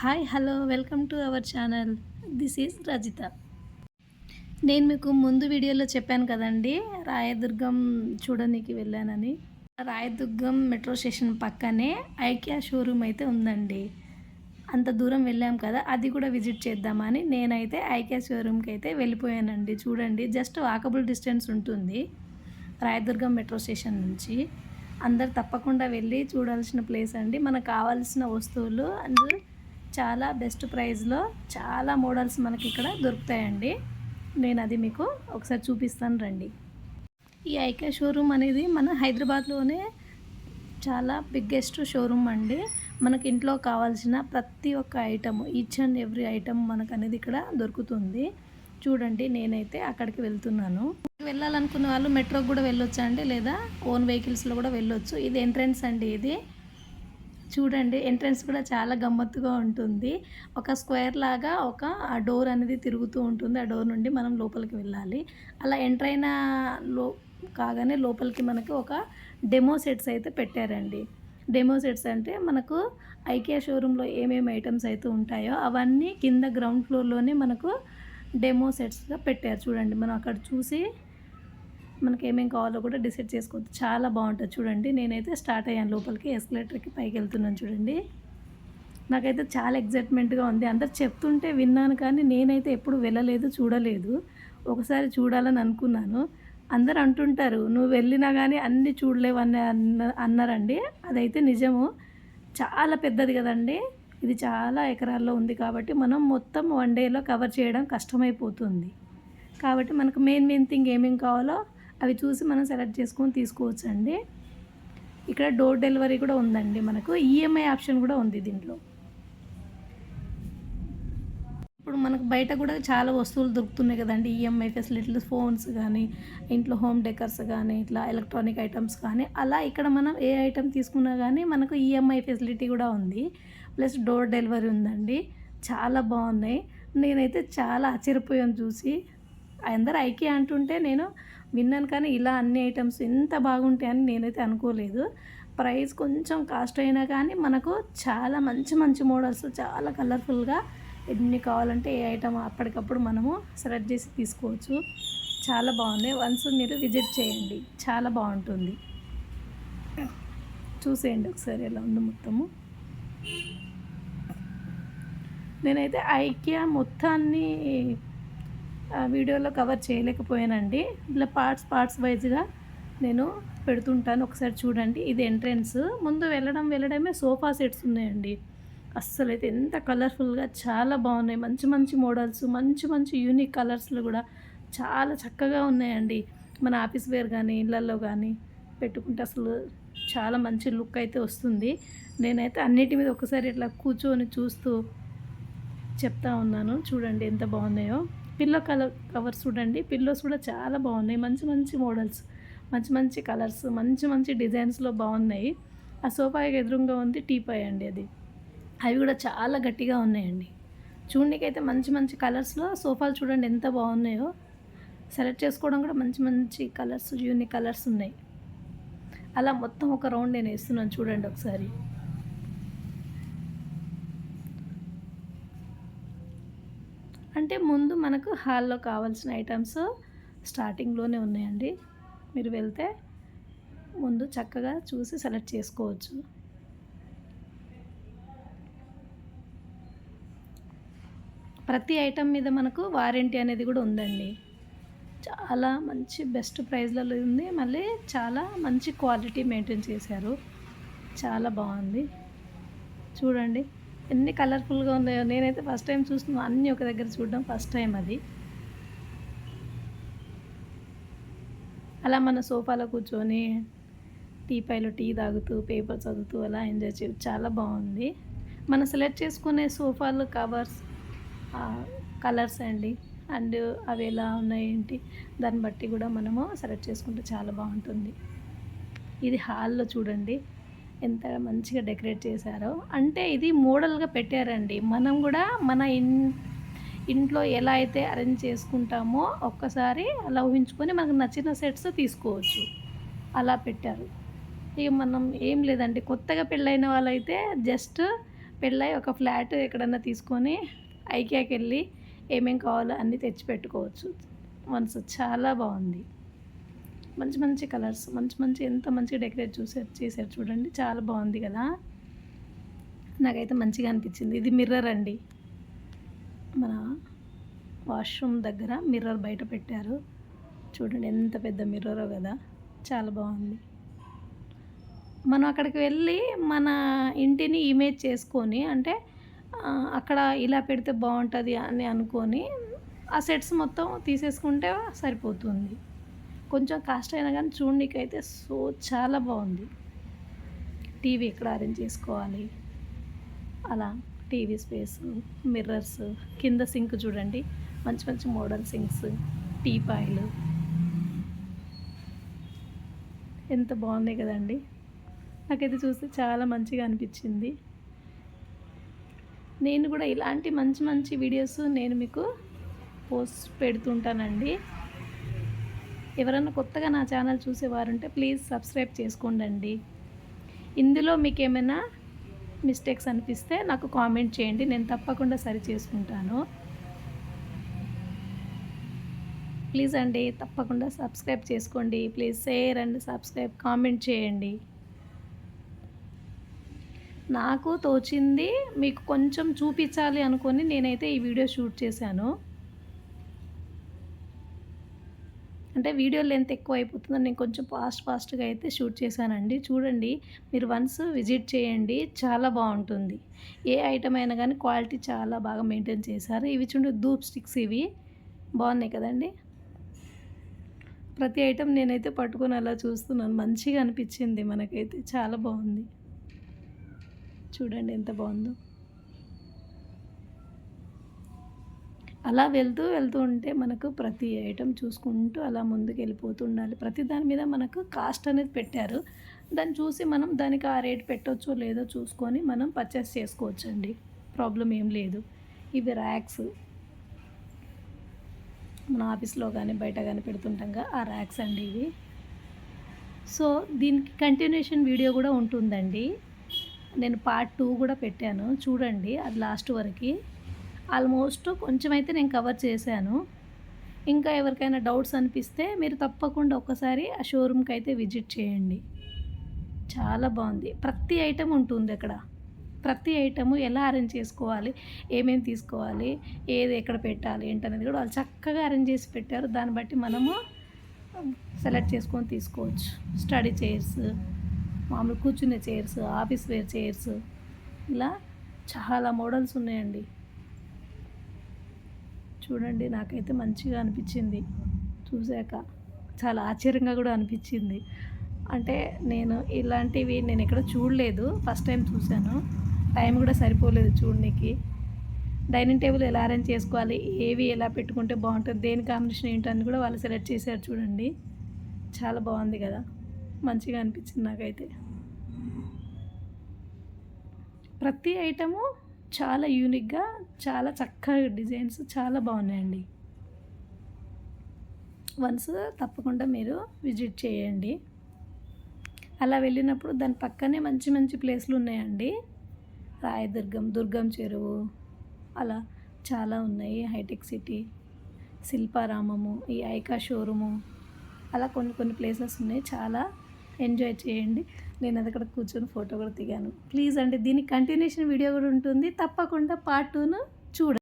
Hi hello welcome to our channel. This is Rajitha. నేను మీకు ముందు వీడియోలో చెప్పాను కదండి రాయదుర్గం చూడడానికి వెళ్ళానని. రాయదుర్గం మెట్రో స్టేషన్ పక్కనే ఐకియా షోరూమ్ అయితే ఉందండి. అంత దూరం వెళ్ళాం కదా అది కూడా విజిట్ చేద్దామని నేనైతే ఐకియా షోరూమ్కి అయితే వెళ్ళిపోయానండి. చూడండి జస్ట్ వాకబుల్ డిస్టెన్స్ ఉంటుంది రాయదుర్గం మెట్రో స్టేషన్ నుంచి. అందరు తప్పకుండా వెళ్ళి చూడాల్సిన ప్లేస్ అండి. మనకు కావాల్సిన వస్తువులు అండ్ చాలా బెస్ట్ ప్రైస్లో చాలా మోడల్స్ మనకి ఇక్కడ దొరుకుతాయండి. నేను అది మీకు ఒకసారి చూపిస్తాను రండి. ఈ ఐకే షోరూమ్ అనేది మన హైదరాబాద్లోనే చాలా బిగ్గెస్ట్ షోరూమ్ అండి. మనకి ఇంట్లో కావాల్సిన ప్రతి ఒక్క item each and every item మనకు అనేది ఇక్కడ దొరుకుతుంది. చూడండి నేనైతే అక్కడికి వెళ్తున్నాను. వెళ్ళాలనుకున్న వాళ్ళు మెట్రోకి కూడా వెళ్ళొచ్చు అండి లేదా ఓన్ వెహికల్స్లో కూడా వెళ్ళొచ్చు. ఇది ఎంట్రన్స్ అండి ఇది. చూడండి ఎంట్రన్స్ కూడా చాలా గమ్మత్తుగా ఉంటుంది. ఒక స్క్వేర్ లాగా ఒక డోర్ అనేది తిరుగుతూ ఉంటుంది. ఆ డోర్ నుండి మనం లోపలికి వెళ్ళాలి. అలా ఎంటర్ అయిన లో కాగానే లోపలికి మనకి ఒక డెమో సెట్స్ అయితే పెట్టారండి. డెమో సెట్స్ అంటే మనకు ఐకియా షోరూంలో ఏమేమి ఐటమ్స్ అయితే ఉంటాయో అవన్నీ కింద గ్రౌండ్ ఫ్లోర్లోనే మనకు డెమో సెట్స్గా పెట్టారు. చూడండి మనం అక్కడ చూసి మనకి ఏమేమి కావాలో కూడా డిసైడ్ చేసుకోవచ్చు చాలా బాగుంటుంది చూడండి. నేనైతే స్టార్ట్ అయ్యాను లోపలికి ఎస్కలేటర్కి పైకి వెళ్తున్నాను చూడండి. నాకైతే చాలా ఎగ్జైట్మెంట్గా ఉంది. అందరు చెప్తుంటే విన్నాను కానీ నేనైతే ఎప్పుడు వెళ్ళలేదు చూడలేదు. ఒకసారి చూడాలని అనుకున్నాను. అందరు అంటుంటారు నువ్వు వెళ్ళినా కానీ అన్నీ చూడలేవు అన్న అన్న అన్నారండి. అదైతే నిజము. చాలా పెద్దది కదండి. ఇది చాలా ఎకరాల్లో ఉంది కాబట్టి మనం మొత్తం వన్ డేలో కవర్ చేయడం కష్టమైపోతుంది. కాబట్టి మనకు మెయిన్ మెయిన్ థింగ్ ఏమేమి కావాలో అవి చూసి మనం సెలెక్ట్ చేసుకొని తీసుకోవచ్చు అండి ఇక్కడ డోర్ డెలివరీ కూడా ఉందండి మనకు. ఈఎంఐ ఆప్షన్ కూడా ఉంది దీంట్లో. ఇప్పుడు మనకు బయట కూడా చాలా వస్తువులు దొరుకుతున్నాయి కదండి. ఈఎంఐ ఫెసిలిటీలు ఫోన్స్ కానీ ఇంట్లో హోమ్ డెకర్స్ కానీ ఇట్లా ఎలక్ట్రానిక్ ఐటమ్స్ కానీ అలా ఇక్కడ మనం ఏ ఐటమ్ తీసుకున్నా కానీ మనకు ఈఎంఐ ఫెసిలిటీ కూడా ఉంది. ప్లస్ డోర్ డెలివరీ ఉందండి. చాలా బాగున్నాయి. నేనైతే చాలా ఆశ్చర్యపోయాను చూసి. అందరు ఐకే అంటుంటే నేను విన్నాను కానీ ఇలా అన్ని ఐటమ్స్ ఎంత బాగుంటాయని నేనైతే అనుకోలేదు. ప్రైస్ కొంచెం కాస్ట్ అయినా కానీ మనకు చాలా మంచి మంచి మోడల్స్ చాలా కలర్ఫుల్గా ఎన్ని కావాలంటే ఏ ఐటమ్ అప్పటికప్పుడు మనము సెలెక్ట్ చేసి తీసుకోవచ్చు. చాలా బాగుంది వన్స్ మీరు విజిట్ చేయండి. చాలా బాగుంటుంది. చూసేయండి ఒకసారి ఎలా ఉంది మొత్తము. నేనైతే ఐకియా మొత్తాన్ని వీడియోలో కవర్ చేయలేకపోయానండి. ఇట్లా పార్ట్స్ పార్ట్స్ వైజ్గా నేను పెడుతుంటాను. ఒకసారి చూడండి. ఇది ఎంట్రెన్స్. ముందు వెళ్ళడం వెళ్ళడమే సోఫా సెట్స్ ఉన్నాయండి. అస్సలు అయితే ఎంత కలర్ఫుల్గా చాలా బాగున్నాయి. మంచి మంచి మోడల్స్ మంచి మంచి యూనిక్ కలర్స్లు కూడా చాలా చక్కగా ఉన్నాయండి. మన ఆఫీస్ వేర్ కానీ ఇళ్ళల్లో కానీ పెట్టుకుంటే అసలు చాలా మంచి లుక్ అయితే వస్తుంది. నేనైతే అన్నిటి మీద ఒకసారి ఇట్లా కూర్చొని చూస్తూ చెప్తా ఉన్నాను. చూడండి ఎంత బాగున్నాయో. పిల్లో కలర్ కవర్స్ చూడండి. పిల్లోస్ కూడా చాలా బాగున్నాయి. మంచి మంచి మోడల్స్ మంచి మంచి కలర్స్ మంచి మంచి డిజైన్స్లో బాగున్నాయి. ఆ సోఫాకి ఎదురుగా ఉంది టీపాయ్ అండి అది. అవి కూడా చాలా గట్టిగా ఉన్నాయండి. చూడడానికైతే మంచి మంచి కలర్స్లో సోఫాలు చూడండి ఎంత బాగున్నాయో. సెలెక్ట్ చేసుకోవడం కూడా మంచి మంచి కలర్స్ యూనిక్ కలర్స్ ఉన్నాయి. అలా మొత్తం ఒక రౌండ్ నేను వేస్తున్నాను చూడండి ఒకసారి. అంటే ముందు మనకు హాల్లో కావాల్సిన ఐటమ్స్ స్టార్టింగ్లోనే ఉన్నాయండి. మీరు వెళ్తే ముందు చక్కగా చూసి సెలెక్ట్ చేసుకోవచ్చు. ప్రతి ఐటమ్ మీద మనకు వారంటీ అనేది కూడా ఉందండి. చాలా మంచి బెస్ట్ ప్రైస్లలో ఉంది. మళ్ళీ చాలా మంచి క్వాలిటీ మెయింటైన్ చేశారు. చాలా బాగుంది. చూడండి. ఎన్ని కలర్ఫుల్గా ఉన్నాయో నేనైతే ఫస్ట్ టైం చూస్తున్నాను అన్నీ ఒక దగ్గర చూడడం ఫస్ట్ టైం అది. అలా మన సోఫాలో కూర్చొని టీపాయిలో టీ తాగుతూ పేపర్ చదువుతూ అలా ఎంజాయ్ చేయొచ్చు చాలా బాగుంది. మనం సెలెక్ట్ చేసుకునే సోఫాలు కవర్స్ కలర్స్ అండి. అండ్ అవి ఎలా ఉన్నాయి ఏంటి దాన్ని బట్టి కూడా మనము సెలెక్ట్ చేసుకుంటే చాలా బాగుంటుంది. ఇది హాల్లో చూడండి. ఎంత మంచిగా డెకరేట్ చేశారో. అంటే ఇది మోడల్గా పెట్టారండి. మనం కూడా మన ఇన్ ఇంట్లో ఎలా అయితే అరేంజ్ చేసుకుంటామో ఒక్కసారి అలా ఊహించుకొని మనకు నచ్చిన సెట్స్ తీసుకోవచ్చు. అలా పెట్టారు. ఇక మనం ఏం లేదండి. కొత్తగా పెళ్ళైన వాళ్ళైతే జస్ట్ పెళ్ళై ఒక ఫ్లాట్ ఎక్కడన్నా తీసుకొని ఐకియాకి వెళ్ళి ఏమేం కావాలో అన్నీ తెచ్చి పెట్టుకోవచ్చు. మనసు చాలా బాగుంది. మంచి మంచి కలర్స్ మంచి మంచి ఎంత మంచిగా డెకరేట్ చూసారు చేశారు చూడండి. చాలా బాగుంది కదా. నాకైతే మంచిగా అనిపించింది. ఇది మిర్రర్ అండి. మన వాష్రూమ్ దగ్గర మిర్రర్ బయట పెట్టారు. చూడండి ఎంత పెద్ద మిర్రరో కదా. చాలా బాగుంది. మనం అక్కడికి వెళ్ళి మన ఇంటిని ఇమేజ్ చేసుకొని అంటే అక్కడ ఇలా పెడితే బాగుంటుంది అని అనుకొని ఆ సెట్స్ మొత్తం తీసేసుకుంటే సరిపోతుంది. కొంచెం కాస్ట్ అయినా కానీ చూడనీకైతే సో చాలా బాగుంది. టీవీ ఎక్కడ అరేంజ్ చేసుకోవాలి? అలా టీవీ స్పేస్ మిర్రర్స్ కింద సింక్ చూడండి. మంచి మంచి మోడల్ సింక్స్ టీపాయిలు ఎంత బాగున్నాయి కదండి. నాకైతే చూస్తే చాలా మంచిగా అనిపించింది. నేను కూడా ఇలాంటి మంచి మంచి వీడియోస్ నేను మీకు పోస్ట్ పెడుతుంటానండి. ఎవరన్నా కొత్తగా నా ఛానల్ చూసేవారుంటే ప్లీజ్ సబ్స్క్రైబ్ చేసుకోండి ఇందులో మీకు ఏమైనా మిస్టేక్స్ అనిపిస్తే నాకు కామెంట్ చేయండి. నేను తప్పకుండా సరి చేసుకుంటాను. ప్లీజ్ అండి తప్పకుండా సబ్స్క్రైబ్ చేసుకోండి. Please share and subscribe comment చేయండి. నాకు తోచింది మీకు కొంచెం చూపించాలి అనుకొని నేనైతే ఈ వీడియో షూట్ చేశాను. అంటే వీడియో లెంత్ ఎక్కువ అయిపోతుందని నేను కొంచెం ఫాస్ట్ ఫాస్ట్గా అయితే షూట్ చేశానండి. చూడండి మీరు వన్స్ విజిట్ చేయండి చాలా బాగుంటుంది. ఏ ఐటమ్ అయినా కానీ క్వాలిటీ చాలా బాగా మెయింటైన్ చేశారు. ఇవి చూడండి ధూప్ స్టిక్స్ ఇవి. బాగున్నాయి కదండి. ప్రతి ఐటమ్ నేనైతే పట్టుకొని అలా చూస్తున్నాను. మంచిగా అనిపించింది మనకైతే. చాలా బాగుంది. చూడండి ఎంత బాగుందో. అలా వెళ్తూ వెళ్తూ ఉంటే మనకు ప్రతి ఐటెం చూసుకుంటూ అలా ముందుకు వెళ్ళిపోతూ ఉండాలి. ప్రతి దాని మీద మనకు కాస్ట్ అనేది పెట్టారు. దాన్ని చూసి మనం దానికి ఆ రేట్ పెట్టవచ్చో లేదో చూసుకొని మనం పర్చేస్ చేసుకోవచ్చండి. ప్రాబ్లం ఏం లేదు. ఇవి ర్యాక్స్ మన ఆఫీస్లో కానీ బయట కానీ పెడుతుంటాం ఆ ర్యాక్స్ అండి ఇవి. సో దీనికి కంటిన్యూషన్ వీడియో కూడా ఉంటుందండి. నేను పార్ట్ టూ కూడా పెట్టాను. చూడండి అది లాస్ట్ వరకు. ఆల్మోస్ట్ కొంచెం అయితే నేను కవర్ చేశాను. ఇంకా ఎవరికైనా డౌట్స్ అనిపిస్తే మీరు తప్పకుండా ఒక్కసారి ఆ షోరూమ్కి అయితే విజిట్ చేయండి. చాలా బాగుంది. ప్రతి ఐటెం ఉంటుంది అక్కడ. ప్రతి ఐటెము ఎలా అరేంజ్ చేసుకోవాలి ఏమేమి తీసుకోవాలి ఏది ఎక్కడ పెట్టాలి ఏంటనేది కూడా వాళ్ళు చక్కగా అరేంజ్ చేసి పెట్టారు. దాన్ని బట్టి మనము సెలెక్ట్ చేసుకొని తీసుకోవచ్చు. స్టడీ చైర్స్ మామూలు కూర్చునే చైర్స్ ఆఫీస్ వేర్ చైర్స్ ఇలా చాలా మోడల్స్ ఉన్నాయండి. చూడండి నాకైతే మంచిగా అనిపించింది. చూశాక చాలా ఆశ్చర్యంగా కూడా అనిపించింది. అంటే నేను ఇలాంటివి నేను ఎక్కడ చూడలేదు. ఫస్ట్ టైం చూశాను. టైం కూడా సరిపోలేదు చూడడానికి డైనింగ్ టేబుల్ ఎలా అరేంజ్ చేసుకోవాలి? ఏవి ఎలా పెట్టుకుంటే బాగుంటుంది? దేని కాంబినేషన్ ఏంటని కూడా వాళ్ళు సెలెక్ట్ చేశారు చూడండి. చాలా బాగుంది కదా. మంచిగా అనిపించింది నాకైతే. ప్రతి ఐటము చాలా యూనిక్గా చాలా చక్కగా డిజైన్స్ చాలా బాగున్నాయండి. వన్స్ తప్పకుండా మీరు విజిట్ చేయండి. అలా వెళ్ళినప్పుడు దాని పక్కనే మంచి మంచి ప్లేస్లు ఉన్నాయండి. రాయదుర్గం దుర్గం చెరువు అలా చాలా ఉన్నాయి. హైటెక్ సిటీ శిల్పారామము ఈ ఐకా షోరూము అలా కొన్ని కొన్ని ప్లేసెస్ ఉన్నాయి. చాలా ఎంజాయ్ చేయండి. నేను అది అక్కడ కూర్చొని ఫోటో కూడా దిగాను. ప్లీజ్ అండి దీని కంటిన్యూషన్ వీడియో కూడా ఉంటుంది. తప్పకుండా పార్ట్ టూను చూడండి.